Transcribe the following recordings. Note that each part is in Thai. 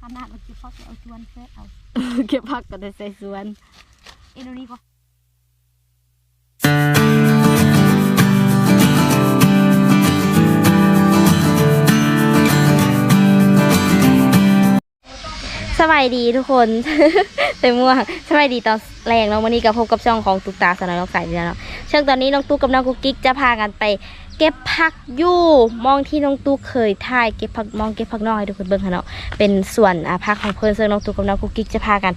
ขนาดมันจะฟักเอาชวนแค่เอาเก็บผักก็ได้ใส่สวนเอ็นโดนี้ก็สบายดีทุกคนเต็มม่วงสบายดีตอนแรงเนาะวันนี้ก็พบกับช่องของตุ๊กตาสนอยน้องสายนี่แล้วเนาะเช่วงตอนนี้น้องตุ๊กกับน้องกุ๊กกิ๊กจะพากันไป เก็บผักอยู่มองที่น้องตุ๊กเคยถ่ายเก็บผักมองเก็บผักน้อยทุกคนเบิ่งค่ะเนาะเป็นส่วนอ่าผักของเพื่อนซึ่งน้องตุ๊กกับน้องกุ๊กกิ๊กจะพากัน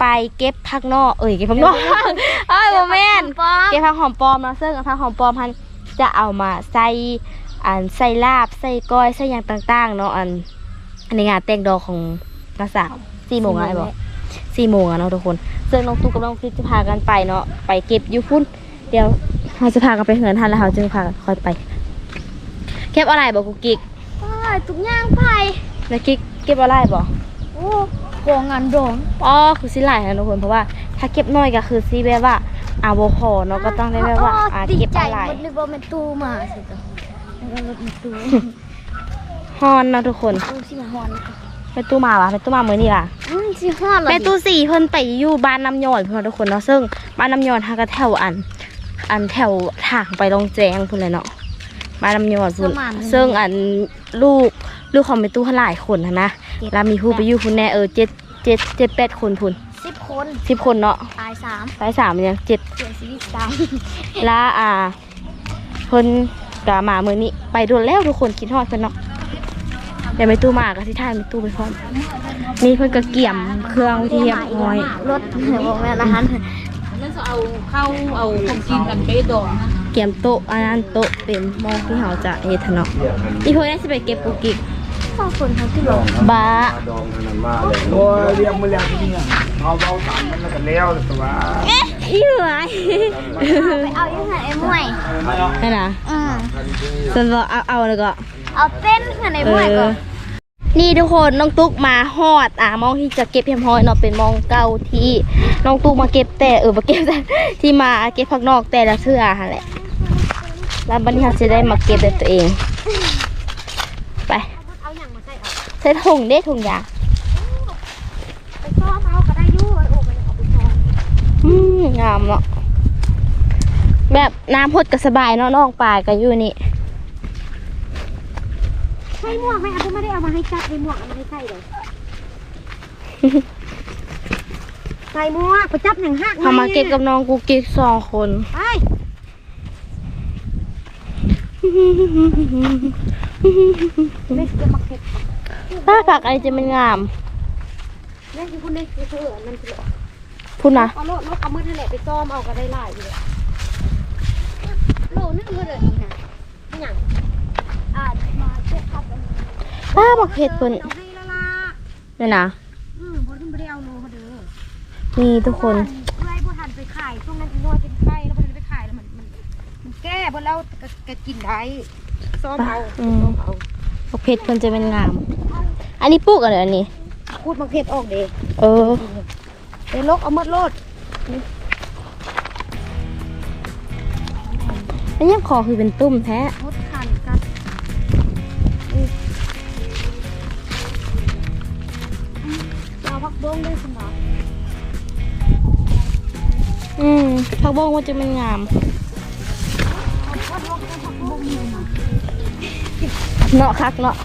ไปเก็บผักนอกเอ้ยเก็บผักนอกเอ้ยโมแมนปอมเก็บผักหอมปลอมเนาะซึ่งผักหอมปลอมพันจะเอามาใส่อันใส่ลาบใส่ก้อยใส่อย่างต่าง ๆ เนาะอันในงานแต่งดอกของนักศึกษาสี่โมงอะไรบอกสี่โมงอะเนาะทุกคนซึ่งน้องตุ๊กกับน้องคริสจะพากันไปเนาะไปเก็บอยูพุ่นเดี๋ยว เราจะพากันไปเหินทันแล้วเราจะพากันค่อยไป เก็บอะไรบอกกุกกิ๊กป้าทุกอย่างไปแล้วกิ๊กเก็บอะไรบอกโอ้โกงงานโดงอ๋อคือสิหลายนะทุกคนเพราะว่าถ้าเก็บน้อยก็คือสิแบบว่าอาโวพอเนาะก็ต้องได้แบบว่าอ่าดีเก็บใจอะไรหมดเลยว่ามันตู้มาสิจ้ะมันรถมันตู้ฮอนเนาะทุกคนตู้สิฮอนไปตู้มาวะไปตู้มาเมื่อนี่ล่ะอืมสิฮอนเหรอไปตู้สี่เพิ่นไปอยู่บ้านน้ำยอนเพื่อนทุกคนเนาะซึ่งบ้านน้ำยอนทางก็แถวอัน อันแถวทางไปลงแจงพุ่นเลยเนาะบ้านน้ำยอนพุ่นซึ่งอันลูกลูกของไปตู้หลายคนนะนะแล้วมีผู้ไปอยู่พุ่นแน่เออเจ็ดเจ็ดเจ็ดแปดคนพุ่นสิบคนสิบคนเนาะตายสามสายสามมันยังเจ็ด เสียชีวิตสามแล้วอ่าเพิ่นกะมาเมื่อนี้ไปโดนแล้วทุกคนคิดฮอดเพิ่นเนาะเดี๋ยวไปตู้มากับที่ท่ายไปตู้ไปพร้อมนี่เพิ่นก็เกี่ยมเครื่องที่เรียบร้อยรถบอกแม่ละหัน นั่นจะเอาเข้าเอาของกินกันไปดองนะเกี่ยมโต๊ะอันนั้นโต๊ะเต็มหมองที่เราจะเฮ็ดทะเนาะอีเพิ่นได้สิไปเก็บปุกกิกสองคนเขาที่ลงบ้าดองนั่นมาเลยโอ้ยเรียกมาแล้วที่นี่เอาเบาตามมันแล้วก็แล้วแต่ว่าอีเหนื่อยไปเอายังไงไอ้มวยนั่นน่ะอืมฉันบอกเอาเอาแล้วก็เอาเต้นไงไอ้มวยก่อน นี่ทุกคนน้องตุ๊กมาฮอดอ่ามองที่จะเก็บเพียมห้อยเนาะเป็นมองเก่าที่น้องตุ๊กมาเก็บแต่เออมาเก็บแต่ที่มาเก็บผักนอกแต่ละเทื่อหั่นแหละแล้วบันี้เราจะได้มาเก็บด้วยตัวเอง ไปใส่ถุงเด้ถุงยางไปซ้อมเอาก็ได้ยู่ไอ้โอ้ไปเอาไปซ้อมอืมงามเนาะแบบน้ำพดก็สบายเนาะน้องปลายก็อยู่นี่ ใส่หมวกไหมอะไม่ได้เอามาให้จับในหมวกเอามาให้ใส่เลยใส่หมวกไปจับหนังหักเขามาเก็บกับน้องกุ๊กกิ๊กสองคนไปเล่นเก็บมาเก็บถ้าผักอะไรจะเป็นงามเล่นที่คุณเล่นคือเธอนั่นคือพูดนะเอาโลดโลดเอามือนั่นแหละไปซ้อมเอาก็ได้หลายอยู่เลยโลนึงเมื่อเดือนนี้นะนี่หยังอ่า บป้าบักเผ็ดเพิ่นเอาให้ละล่ะเนี่ยนะนี่ทุกคนเพื่อให้บ่ทันไปขายช่วงนั้นน้อยเป็นไข้แล้วมันไปขายแล้วมันมันมันแก้บ่แล้วก็กินได้ซ้อมเอาอืมซ้อมเอาบักเผ็ดเพิ่นจะเป็นงาม อันนี้ปลูกอะไรอันนี้พูดมังเผ็ดออกเด้เออเด้ลกเอามดโลดอันนี้คอคือเป็นตุ้มแท้ เอาพักบ้งด้วยสมองอืมผักบงมันจะเป็นงามเนาะคักเนาะ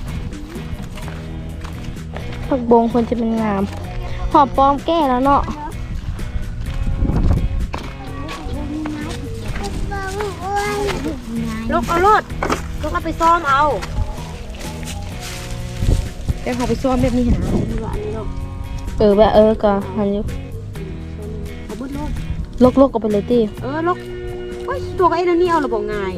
ผักบงควรจะเป็นงาม หอมปลอมแก้แล้วเนาะลกเอาโลดลกเอาไปซ้อมเอา แต่เขาไปซ้อมแบบนี้นะนี่ว่าอันนี้ลกเออแบบเออก็หันอยู่เอาเบดโลดลกๆกก็ไปเลยติเออลกโอ้ยตัวไอ้นั่นนี่เอาระบบง่าย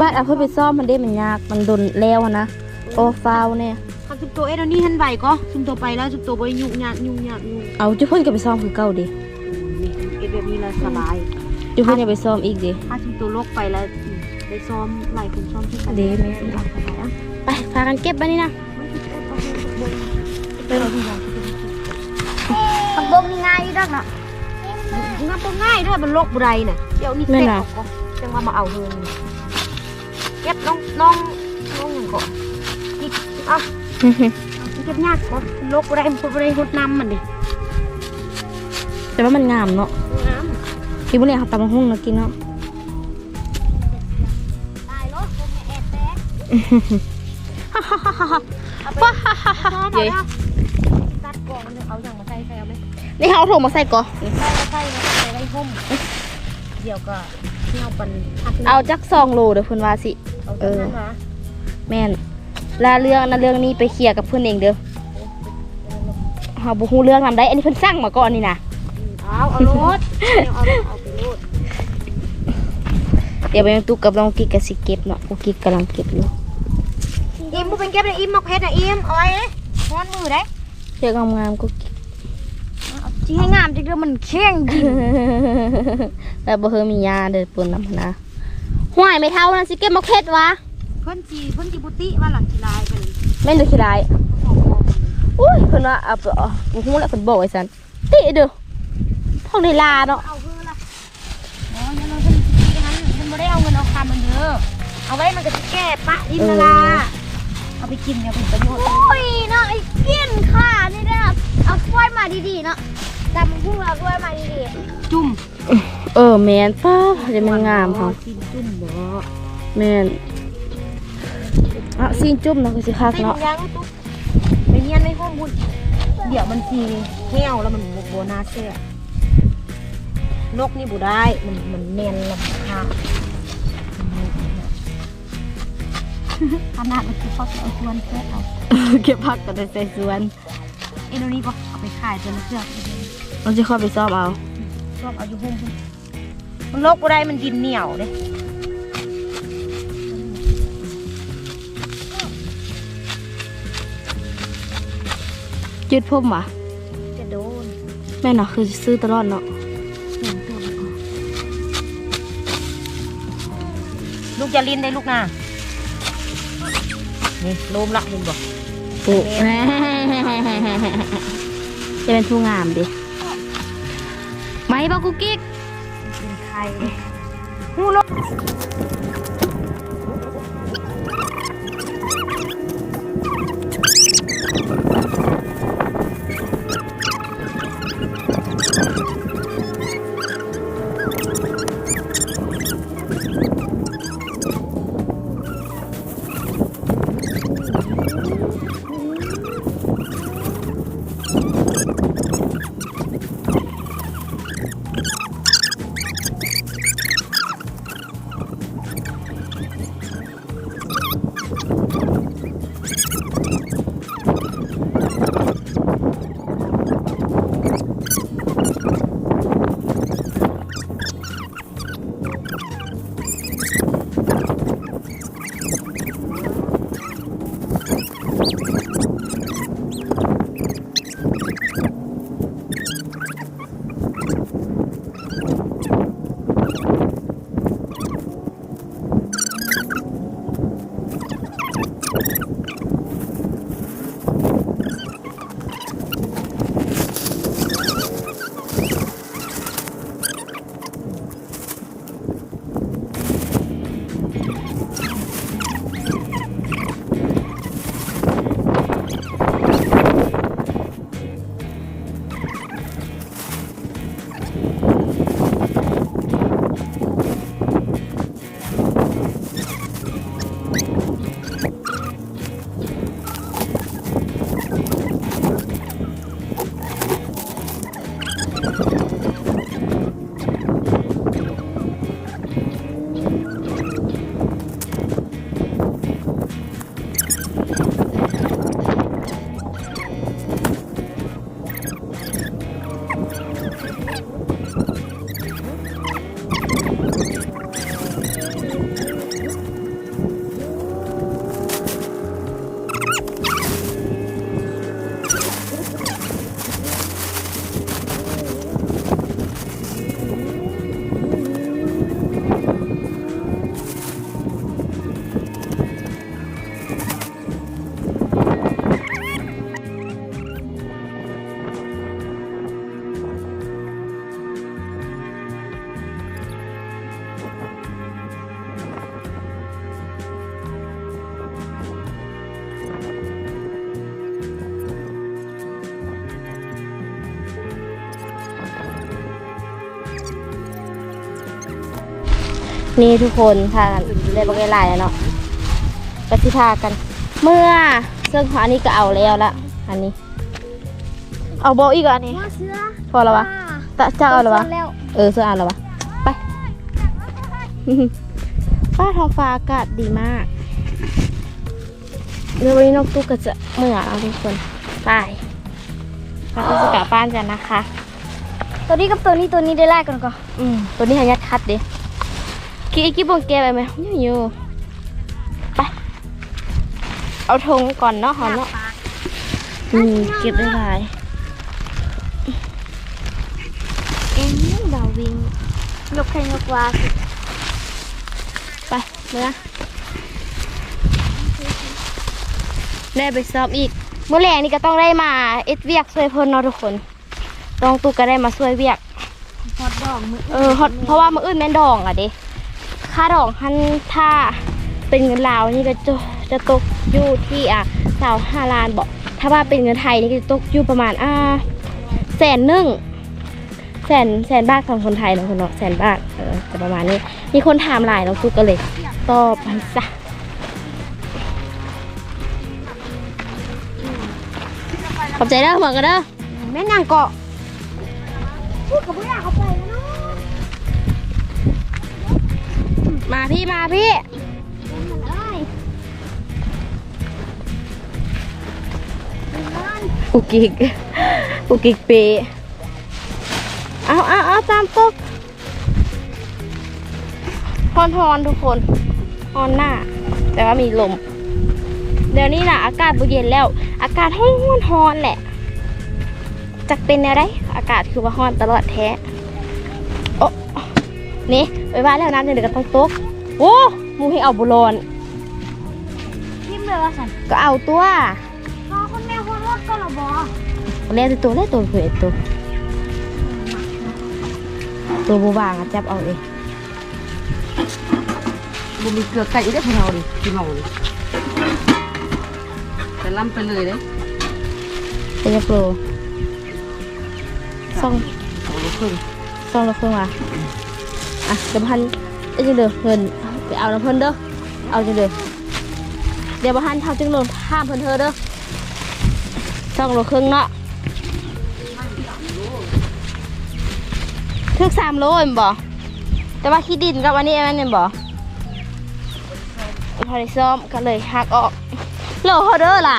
บ้านเอาเพื่อไปซ่อมมันได้มันยากมันโดนแล้วอะนะโอ้ฟาวเนี่ยทำซุปตัวไอ้นั่นนี่หันใบก็ซุปตัวไปแล้วซุปตัวไปยุ่งยากยุ่งยากยุ่งเอาจุเพิ่นก็ไปซ่อมคือเก่าดินี่เอ็ดแบบนี้ละสบายจุเพิ่นอย่าไปซ่อมอีกดิถ้าซุปตัวลกไปแล้วอืมได้ซ้อมหลายคนซ้อมที่กันเดี๋ยวไม่เป็นหลักกันนะไปพากันเก็บบ้านี่นะ ผักบงนี่ง่ายอยู่ดักเนะง่ายก็ง่ายด้วยมันลกบุไรน่ะเดี๋ยวนี่เสร็จออกก่อนจังว่ามาเอาเงินเก็บน้องน้องน้องหนึ่งก่อนอีกเอาเก็บยากบ่ลกบ่ได้มันบ่ได้หดน้ำมันดิแต่ว่ามันงามเนาะน้กินบุเรียเขาตำบักหุ่งเนาะกินเนาะตายรถผมแอบแตกฮ่าฮ่าฮ่าฮ่าเอาไปว้าฮ่าฮ่าฮ่า กล่องมันเอาอย่างมาใส่ใส่เอาไหมนี่เขาเอาโถมาใส่ก่อนนี่ใส่แล้วใส่แล้วใส่ไว้ห่มเดี๋ยวก็เที่ยวปันพักหนึ่งเอาจักซองโลเดี๋ยวเพิ่นว่าสิเอาจังนั้นนะแม่นลาเรื่องนะเรื่องนี้ไปเคลียร์กับเพื่อนเองเด้อเฮาบ่ฮู้เรื่องทำได้ อันนี้เพิ่นสั่งมาก่อนนี่นะเอาเอารถเอาเอาเอาไปรถเดี๋ยวไปยังตุกกับน้องกิ๊กกับสิเก็บเนาะกูกิ๊กกำลังเก็บอยู่ อิมบุเป็นเก็บเลยอิมมกเพชรนะอิมเอาไว้ม้อนมือได้ เชือกงามๆกูกิ๊กที่ให้งามจริงๆมันเข่งจริงแล้วบ่เฮอมียาเด้อปุ่นนำนะห้วยไม่เท่านั้นสิเก็บมะเขือวะเพิ่นจีเพิ่นจีบุติว่าหลังจีลายไปเลยแม่นดูขี้ลายอุ้ยเพิ่นว่าเอาไปเอาบ่ฮู้แล้วเพิ่นบอกไว้ซั่นติเด้อท้องได้ลาเนาะเอาเพื่อละอ๋อยังเราเพิ่นจีนั้นเพิ่นบ่ได้เอาเงินเอาคำมันเด้อเอาไว้มันก็จะแก้ปะอิมละลา เอาไปกินเนี่ยเป็นประโยชน์โอ้ยเนาะไอ้เกี้ยนค่ะนี่ได้แบบเอาถ้วยมาดีๆเนาะจำพุ่งเอาถ้วยมาดีจุ่ม เออแม่นฟ้าจะมันงามเฮากินจุ่มเด้อแม่นอะซีนจุ่มเนาะคือสิคักติดเนาะยังตุ๊กไปเนียนในห้องบุญเดี๋ยวมันทีแห้วแล้วมันโบนาเสียนกนี่บุได้มันมันเนียนลำคา ขนาดมันคือเขาเอาชวนเพื่อเอาเก็บผักก็ได้ใส่สวนเอ็นโดนี้ก็เอาไปขายจนเครื่องเราจะเข้าไปซ่อมเอาชอบเอาอยู่ห้องพุ่นมันลกบ่ได้มันดินเหนียวเด้จืดพุ่มอะจะโดนแม่นเนาะคือซื้อตลอดเนาะเห็นตัวมันออกลูกจะลิ้นได้ลูกนะ นี่โลมละเห็นบ่โอ้จะเป็นผู้งามดิไหมบอกกุ๊กกิ๊กเป็นไข่หูล นี่ทุกคนพากันได้บักหลายแล้วเนาะก็สิพากัน เมื่อซึ่งอันนี้ก็เอาแล้วละอันนี้ เอาโบอีกอันนี้พอแล้ววะตะเจ้าเอาแล้ววะเออเสื้อเอาแล้ววะไปฟ้าทองฟ้าอากาศดีมากเดี๋ยววันนี้น้องตุ๊กก็จะเมื่อเอาทุกคนไปเราก็จะกลับบ้านกันนะคะ ตัวนี้กับตัวนี้ตัวนี้ได้ไล่กันก่อนอืมตัวนี้หายัดคัดดิ กี่กี่บงแกไปไหมอยู่อยู่ไป เอาธงก่อนเนาะหอมเนาะอืมเก็บได้หลายเอ็นดาววิงยกแข้งยกวาสิไปเมื่อได้ไปซ้อมอีก เมื่อแรงนี่ก็ต้องได้มาเอ็ดเวียกช่วยเพิ่นเนาะทุกคนต้องตุกก็ได้มาช่วยเวียกพอดดอกมือเออเพราะเพราะว่ามืออื่นแม่นดองอะเด้ ค่าดองหันถ้าเป็นเงินลาวนี่ก็จะจะตกอยู่ที่อะสาวห้าล้านบอกถ้าว่าเป็นเงินไทยนี่ก็จะตกอยู่ประมาณอ่าแสนหนึ่งแสนแสนบาทของคนไทยนะคนเนาะแสนบาทเออจะประมาณนี้ มีคนถามหลายน้องตุ๊กก็เลยตอบไปจ้ะขอบใจเด้อเหมือนกันเด้อแม่นางเกาะพูดกับผู้ใหญ่เขาไป มาพี่มาพี่มันได้มันอุกิกอุกิกเปเอาเอาเอาตามปกฮอนฮอนทุกคนฮอนหน้า แต่ว่ามีลม เดี๋ยวนี้นะอากาศบุเย็นแล้ว อากาศฮ้อนฮอนแหละจักเป็นแนวไดอากาศคือว่าฮ้อนตลอดแท้โอ้ นี่ไปว่าแล้วน้ำเดี๋ยวก็ต้องตกโอ้หมูให้เอาบุรอนทิมเลยว่าสันก็เอาตัวรอคนแม่คนรถก็ระบอเล่นตัวเล่นตัวเผื่อตัวตัวบูบางอะจับเอาเองบุมีเกลือไก่ได้พะเราดิพี่น้องดิแต่ล้ำไปเลยเด้เป็นยักโลซ่องสองโลครึ่งซ่องละเครื่องว่ะ อะเดี๋ยวพันเอ้จังเด้อเงินไปเอาน้ำเพิ่นเด้อเอาจังเด้อเดี๋ยวพันเท่าจังโลห้ามเพิ่นเธอเด้อซ่องโลครึ่งเนาะทึกสามโลเอ็มบ่แต่ว่าขี้ดินกับอันนี้แม่นเอ็มบ่พอได้ซ้อมก็เลยหักออกโลเท่าเด้อล่ะ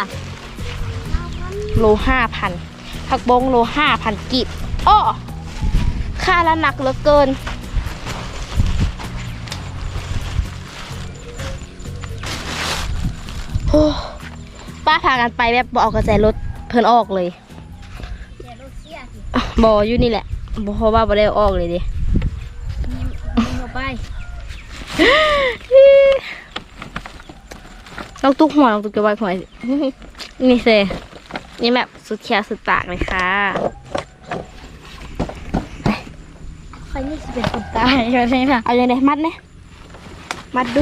โลห้าพันผักบงโลห้าพันกิบอ้อค่าละหนักเหลือเกิน ป้าพากันไปแบบบเอากระแสรถเพิ่นออกเลยเดี๋ยวรถเสียสิอะบออยู่นี่แหละบเพราะว่าบ่ได้เอาออกเลยดิเอาไปลองตุกหัวลองตุกจะไว้หัวสินี่เซนี่แบบสุดแขนสุดปากเลยค่ะใครนี่จะเป็นคนตายอยู่นี่นะเอาอย่างไรมัดเนี่ยมัดดู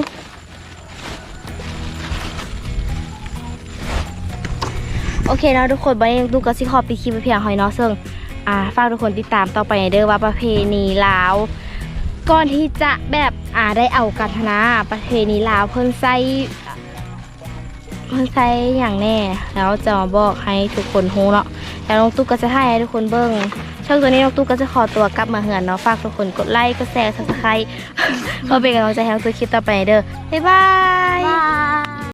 โอเคแล้วทุกคนวันนี้ดูก็สิขอปีคลิปเพียงหอยนาะซึ่งอ่าฝากทุกคนติดตามต่อไปเด้อว่าประเพณีลาวก่อนที่จะแบบอ่าได้เอากันนะประเพณีลาวเพิ่นใส่เพิ่นใส่อย่างแน่ แล้วจะมาบอกให้ทุกคนรู้เนาะแล้วน้องตุ๊กก็จะถ่ายให้ทุกคนเบิ่งช่วงตัวนี้น้องตุ๊กก็จะขอตัวกลับมาเหือนเนาะฝากทุกคนกดไลค์กดแชร์ซับสไครต์เพื่อเป็นกำลังใจให้น้องตุ๊กคลิปต่อไปเด้อบ๊ายบายบาย